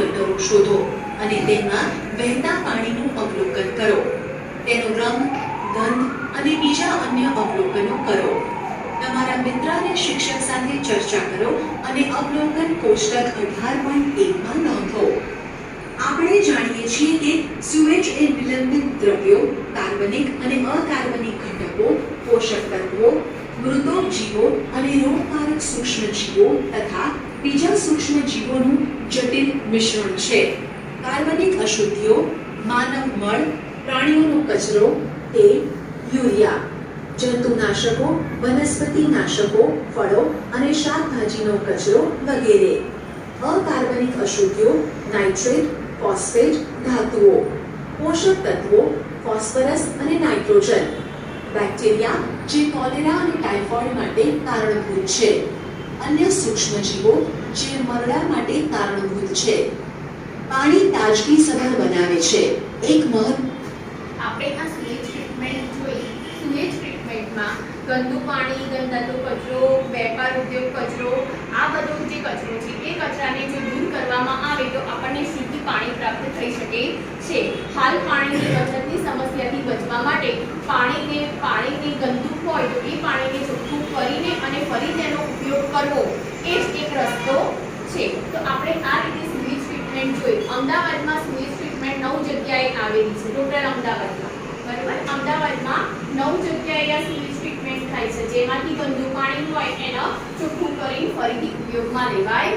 ગટરો શોધો અને તેમાં વહેતા પાણીનું અવલોકન કરો. તેનો રંગ, ગંધ અને બીજા અન્ય અવલોકનો કરો. તમારા મિત્ર અને શિક્ષક સાથે ચર્ચા કરો અને અવલોકન કોષ્ટક અઢાર પોઈન્ટ એકમાં નોંધો. આપણે જાણીએ છીએ કે સુએજ એ વિલંબિત દ્રવ્યો, કાર્બનિક અને અકાર્બનિક ઘટકો, પોષક તત્વો મૃતોપ જીવો અને રોગકારક સૂક્ષ્મજીવો તથા બીજા સૂક્ષ્મજીવોનું જટિલ મિશ્રણ છે. કાર્બનિક અશુદ્ધિઓ, માનવ મળ, પ્રાણીઓનો કચરો, તે યુરિયા, જંતુનાશકો, વનસ્પતિ નાશકો, ફળો અને શાકભાજીનો કચરો વગેરે. અકાર્બનિક અશુદ્ધિઓ, નાઇટ્રેટ, ફોસ્ફેટ, ધાતુઓ. પોષક તત્વો, ફોસ્ફરસ અને નાઇટ્રોજન. બેક્ટેરિયા જે કોલેરા અને ટાઇફોઇડ માટે કારણભૂત છે. અન્ય સૂક્ષ્મજીવો જે મરડા માટે કારણભૂત છે. પાણી તાજગી સભર બનાવે છે. એક મહત્વ આપણે આ સુએજ ટ્રીટમેન્ટ જોઈ. સુએજ ટ્રીટમેન્ટમાં ગંદુ પાણી ગંદાતો કચરો વેપાર ઉદ્યોગ કચરો, આ બધો જે કચરો છે, એ કચરાને જો દૂર કરવામાં આવે તો આપણને શુદ્ધ પાણી પ્રાપ્ત થઈ શકે છે. હાલ પાણીની બચતની સમસ્યાથી બચવા માટે પાણીને પાણીને ગંદુ હોય તો એ પાણીને ચોખ્ખું કરીને અને ફરી તેનો કરવો. એ જ એક રસ્તો છે. તો આપણે આ રીતે સુએજ ટ્રીટમેન્ટ જોઈ. અમદાવાદમાં સુએજ ટ્રીટમેન્ટ નવ જગ્યાએ આવેલી છે. ટોટલ અમદાવાદમાં. બરાબર? અમદાવાદમાં નવ જગ્યાએ આ સુએજ ટ્રીટમેન્ટ થાય છે. જેમાંથી ગંદુ પાણી હોય, એનો ચોખ્ખું કરીને ફરીથી ઉપયોગમાં લેવાય